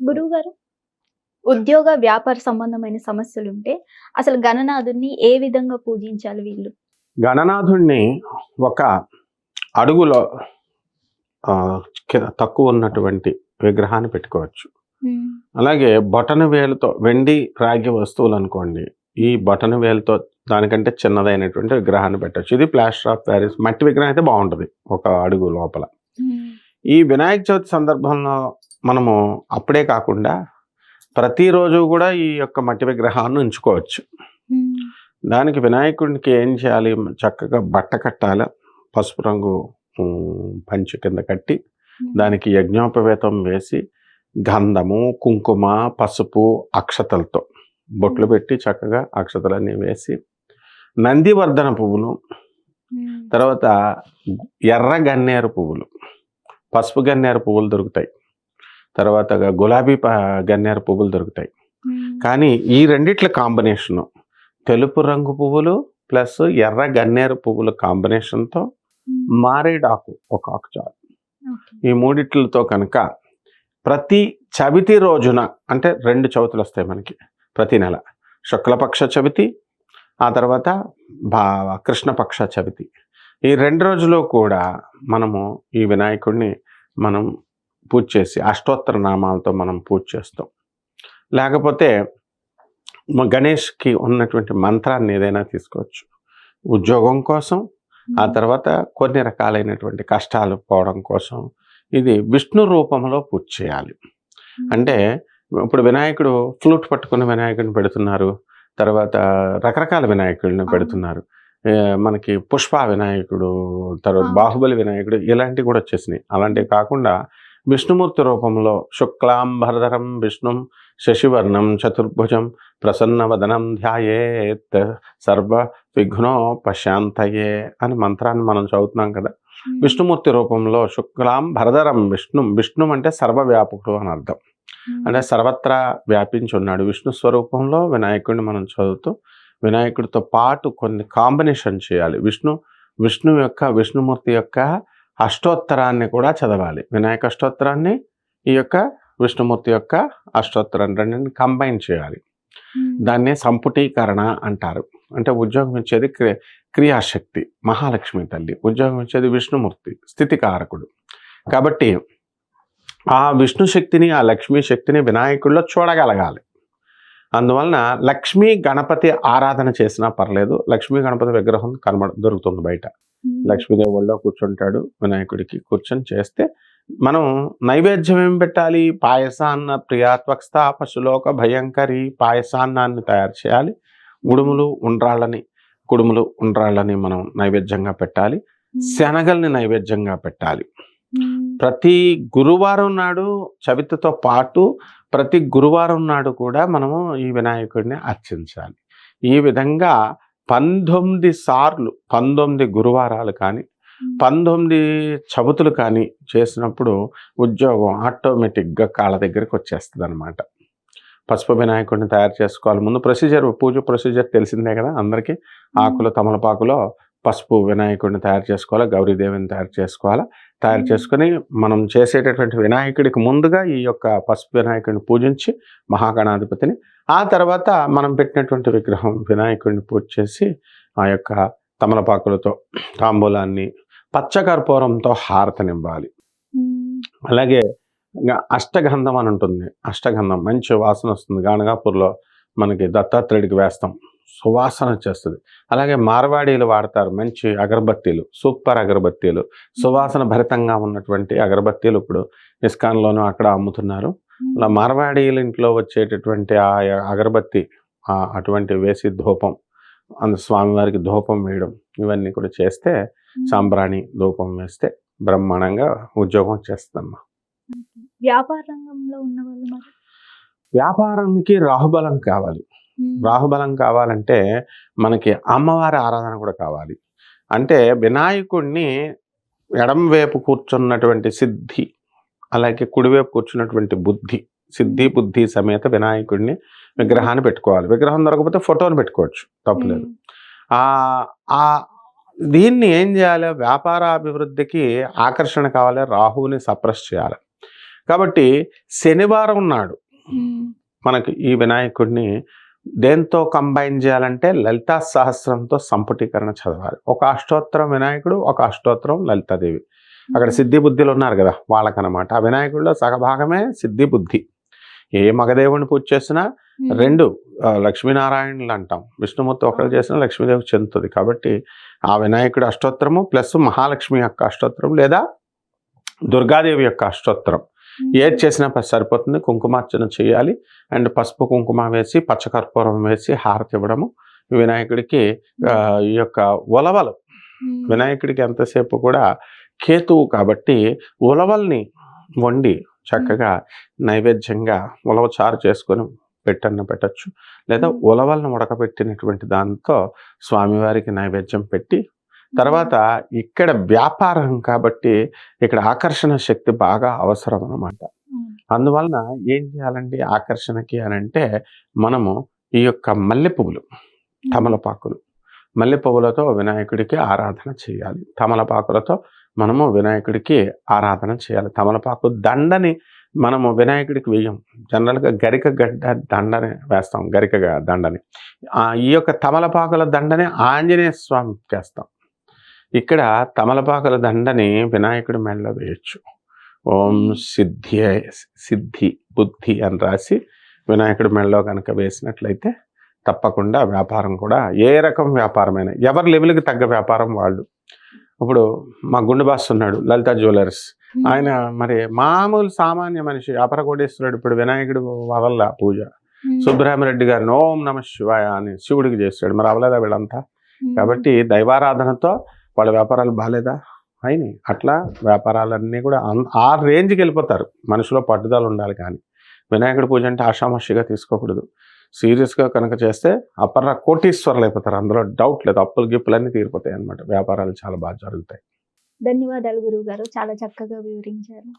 గురువు గారు ఉద్యోగ వ్యాపార సంబంధమైన సమస్యలు ఉంటే అసలు గణనాథుని ఏ విధంగా పూజించాలి వీళ్ళు? గణనాథుణ్ణి ఒక అడుగులో తక్కువ ఉన్నటువంటి విగ్రహాన్ని పెట్టుకోవచ్చు. అలాగే బొటన వేలుతో వెండి రాగి వస్తువులు అనుకోండి ఈ బొటన వేలుతో దానికంటే చిన్నదైనటువంటి విగ్రహాన్ని పెట్టచ్చు. ఇది ప్లాస్టర్ ఆఫ్ ప్యారిస్ మట్టి విగ్రహం అయితే బాగుంటుంది ఒక అడుగు లోపల. ఈ వినాయక చవితి సందర్భంలో మనము అప్పుడే కాకుండా ప్రతిరోజు కూడా ఈ యొక్క మట్టి విగ్రహాన్ని ఉంచుకోవచ్చు. దానికి వినాయకుడికి ఏం చేయాలి? చక్కగా బట్ట కట్టాలి పసుపు రంగు పంచ కింద కట్టి దానికి యజ్ఞోపవేతం వేసి గంధము కుంకుమ పసుపు అక్షతలతో బొట్లు పెట్టి చక్కగా అక్షతలన్నీ వేసి నందివర్ధన పువ్వులు తర్వాత ఎర్ర గన్నేరు పువ్వులు పసుపు గన్నేరు పువ్వులు దొరుకుతాయి. తర్వాత గులాబీ గన్నేరు పువ్వులు దొరుకుతాయి. కానీ ఈ రెండిట్ల కాంబినేషను తెలుపు రంగు పువ్వులు ప్లస్ ఎర్ర గన్నేరు పువ్వుల కాంబినేషన్తో మారేడాకు ఒక ఆకు చాలు ఈ మూడిట్లతో కనుక ప్రతి చవితి రోజున అంటే రెండు చవితులు వస్తాయి మనకి ప్రతి నెల. శుక్లపక్ష చవితి ఆ తర్వాత భా కృష్ణపక్ష చవితి. ఈ రెండు రోజులు కూడా మనము ఈ వినాయకుడిని మనం పూజ చేసి అష్టోత్తర నామాలతో మనం పూజ చేస్తాం. లేకపోతే గణేష్కి ఉన్నటువంటి మంత్రాన్ని ఏదైనా తీసుకోవచ్చు. ఉద్యోగం కోసం ఆ తర్వాత కొన్ని రకాలైనటువంటి కష్టాలు పోవడం కోసం ఇది విష్ణు రూపంలో పూజ చేయాలి. అంటే ఇప్పుడు వినాయకుడు ఫ్లూట్ పట్టుకున్న వినాయకుడిని పెడుతున్నారు తర్వాత రకరకాల వినాయకుడిని. పెడుతున్నారు. మనకి పుష్ప వినాయకుడు తర్వాత. బాహుబలి వినాయకుడు ఇలాంటివి కూడా వచ్చేసినాయి. అలాంటివి కాకుండా విష్ణుమూర్తి రూపంలో శుక్లాంబరధరం విష్ణుం శశివర్ణం చతుర్భుజం ప్రసన్నవదనం ధ్యాయేత్ సర్వ విఘ్నో పశాంతయే అని మంత్రాన్ని మనం చదువుతున్నాం కదా. విష్ణుమూర్తి రూపంలో శుక్లాం భరధరం విష్ణు విష్ణు అంటే సర్వవ్యాపకుడు అని అర్థం. అంటే సర్వత్రా వ్యాపించి ఉన్నాడు విష్ణు స్వరూపంలో వినాయకుడిని మనం చదువుతూ వినాయకుడితో పాటు కొన్ని కాంబినేషన్ చేయాలి. విష్ణు విష్ణు యొక్క విష్ణుమూర్తి యొక్క అష్టోత్తరాన్ని కూడా చదవాలి. వినాయక అష్టోత్తరాన్ని ఈ యొక్క విష్ణుమూర్తి యొక్క అష్టోత్తరం రెండింటిని కంబైన్ చేయాలి. దాన్నే సంపుటీకరణ అంటారు. అంటే ఉద్యోగం ఇచ్చేది క్రి క్రియాశక్తి మహాలక్ష్మి తల్లి. ఉద్యోగం ఇచ్చేది విష్ణుమూర్తి స్థితికారకుడు. కాబట్టి ఆ విష్ణు శక్తిని ఆ లక్ష్మీ శక్తిని వినాయకుడిలో చూడగలగాలి. అందువలన లక్ష్మీ గణపతి ఆరాధన చేసినా పర్లేదు. లక్ష్మీ గణపతి విగ్రహం కనబడ దొరుకుతుంది బయట. లక్ష్మీదేవి ఒళ్ళో కూర్చుంటాడు వినాయకుడికి కూర్చొని చేస్తే మనం నైవేద్యం ఏం పెట్టాలి? పాయసాన్న ప్రియాత్వక్స్థ పశులోక భయంకరి పాయసాన్నాన్ని తయారు చేయాలి. ఉడుములు ఉండ్రాళ్ళని కుడుములు ఉండ్రాళ్ళని మనం నైవేద్యంగా పెట్టాలి. శనగల్ని నైవేద్యంగా పెట్టాలి. ప్రతి గురువారం నాడు చవితితో పాటు ప్రతి గురువారం నాడు కూడా మనము ఈ వినాయకుడిని అర్చించాలి. ఈ విధంగా పంతొమ్మిది సార్లు పంతొమ్మిది గురువారాలు కానీ పంతొమ్మిది చవితులు కానీ చేసినప్పుడు ఉద్యోగం ఆటోమేటిక్గా కాళ్ళ దగ్గరికి వచ్చేస్తుంది అనమాట పసుపు వినాయకుడిని తయారు చేసుకోవాలి. ముందు ప్రొసీజర్ పూజ ప్రొసీజర్ తెలిసిందే కదా అందరికీ. ఆకులు తమలపాకులో పసుపు వినాయకుడిని తయారు చేసుకోవాలి గౌరీదేవిని తయారు చేసుకోవాలి? తయారు. చేసుకుని మనం చేసేటటువంటి వినాయకుడికి ముందుగా ఈ యొక్క పసుపు వినాయకుడిని పూజించి మహాగణాధిపతిని ఆ తర్వాత మనం పెట్టినటువంటి విగ్రహం వినాయకుడిని పూజ చేసి ఆ యొక్క తమలపాకులతో తాంబూలాన్ని పచ్చకర్పూరంతో హారతనివ్వాలి. అలాగే అష్టగంధం అని ఉంటుంది. అష్టగంధం మంచి వాసన వస్తుంది. గానగాపూర్లో మనకి దత్తాత్రేయుడికి వేస్తాం. సువాసన వచ్చేస్తుంది అలాగే మార్వాడీలు వాడతారు మంచి అగరబత్తీలు సూపర్ అగరబత్తీలు. సువాసన భరితంగా ఉన్నటువంటి అగరబత్తీలు ఇప్పుడు ఇస్కాన్లోనూ అక్కడ అమ్ముతున్నారు. అలా మార్వాడీల ఇంట్లో వచ్చేటటువంటి ఆ అగరబత్తి అటువంటి వేసి ధూపం అందు స్వామివారికి ధూపం వేయడం ఇవన్నీ కూడా చేస్తే సాంబ్రాణి ధూపం వేస్తే బ్రహ్మాండంగా ఉద్యోగం చేస్తుందమ్మా. వ్యాపార రంగంలో ఉన్న వాళ్ళు వ్యాపారానికి రాహుబలం కావాలి. రాహుబలం కావాలంటే మనకి అమ్మవారి ఆరాధన కూడా కావాలి. అంటే వినాయకుడిని ఎడం వైపు కూర్చున్నటువంటి సిద్ధి అలాగే కుడివైపు కూర్చున్నటువంటి బుద్ధి సిద్ధి బుద్ధి సమేత వినాయకుడిని విగ్రహాన్ని పెట్టుకోవాలి. విగ్రహం దొరకకపోతే ఫోటోని పెట్టుకోవచ్చు తప్పులేదు ఆ దీన్ని ఏం చేయాలి? వ్యాపార అభివృద్ధికి ఆకర్షణ కావాలి రాహువుని సప్రెస్ చేయాలి. కాబట్టి శనివారం నాడు మనకి ఈ వినాయకుడిని దేంతో కంబైన్ చేయాలంటే లలితా సహస్రంతో సంపుటీకరణ చదవాలి. ఒక అష్టోత్తరం వినాయకుడు ఒక అష్టోత్తరం లలితాదేవి. అక్కడ సిద్ధి బుద్ధిలు ఉన్నారు కదా వాళ్ళకనమాట ఆ వినాయకుడిలో సగభాగమే సిద్ధి బుద్ధి. ఏ మగదేవుని పూజ చేసినా రెండు లక్ష్మీనారాయణులు అంటాం. విష్ణుమూర్తి ఒకరు చేసిన లక్ష్మీదేవి చెందుతుంది. కాబట్టి ఆ వినాయకుడి అష్టోత్తరము ప్లస్ మహాలక్ష్మి యొక్క అష్టోత్తరం లేదా దుర్గాదేవి యొక్క అష్టోత్తరం. ఏది చేసినా సరిపోతుంది. కుంకుమార్చన చేయాలి. అండ్ పసుపు కుంకుమ వేసి పచ్చకర్పూరం వేసి హారతి ఇవ్వడము. వినాయకుడికి ఆ, ఈ యొక్క ఉలవలు. ఉమ్, వినాయకుడికి ఎంతసేపు కూడా కేతువు కాబట్టి ఉలవల్ని వండి చక్కగా నైవేద్యంగా ఉలవ చారు చేసుకొని పెట్టన్న పెట్టచ్చు. లేదా. ఉలవలను ఉడకబెట్టినటువంటి దాంతో స్వామివారికి నైవేద్యం పెట్టి తర్వాత ఇక్కడ వ్యాపారం కాబట్టి ఇక్కడ ఆకర్షణ శక్తి బాగా అవసరం అన్నమాట. ఉమ్, అందువలన ఏం చేయాలండి? ఆకర్షణకి అని అంటే మనము ఈ యొక్క మల్లె పువ్వులు తమలపాకులు. మల్లె పువ్వులతో వినాయకుడికి ఆరాధన చేయాలి. తమలపాకులతో మనము వినాయకుడికి ఆరాధన చేయాలి. తమలపాకు దండని మనము వినాయకుడికి వేయం. జనరల్గా గరిక గడ్డ దండని వేస్తాం. గరిక దండని. ఈ యొక్క తమలపాకుల దండని ఆంజనేయ స్వామికి వేస్తాం. ఇక్కడ తమలపాకుల దండని వినాయకుడి మెడలో వేయచ్చు. ఓం సిద్ధి సిద్ధి బుద్ధి అని రాసి వినాయకుడి మెడలో కనుక వేసినట్లయితే తప్పకుండా వ్యాపారం కూడా ఏ రకం వ్యాపారమైనా ఎవరి లెవెల్కి తగ్గ వ్యాపారం వాళ్ళు. ఇప్పుడు మా గుండు బాస్ ఉన్నాడు లలిత జ్యువెలర్స్. ఆయన మరి మామూలు సామాన్య మనిషి అపర కోటేశ్వరుడు ఇప్పుడు వినాయకుడు వదల్ల పూజ. సుబ్రహ్మరెడ్డి గారిని ఓం నమ శివాయ అని శివుడికి చేస్తాడు. మరి అవలేదా వీళ్ళంతా? కాబట్టి దైవారాధనతో వాళ్ళ వ్యాపారాలు బాగాలేదా అయినాయి అట్లా వ్యాపారాలన్నీ కూడా అన్- ఆ రేంజ్కి వెళ్ళిపోతారు. మనిషిలో పట్టుదల ఉండాలి కానీ. వినాయకుడి పూజ అంటే ఆషామాషిగా తీసుకోకూడదు. సీరియస్గా కనుక చేస్తే అపర కోటీశ్వరులు అయిపోతారు. అందులో డౌట్ లేదు. అప్పులు గిప్పులు అన్నీ తీరిపోతాయి అన్నమాట. వ్యాపారాలు చాలా బాగా జరుగుతాయి. ధన్యవాదాలు గురువు గారు చాలా చక్కగా వివరించారు.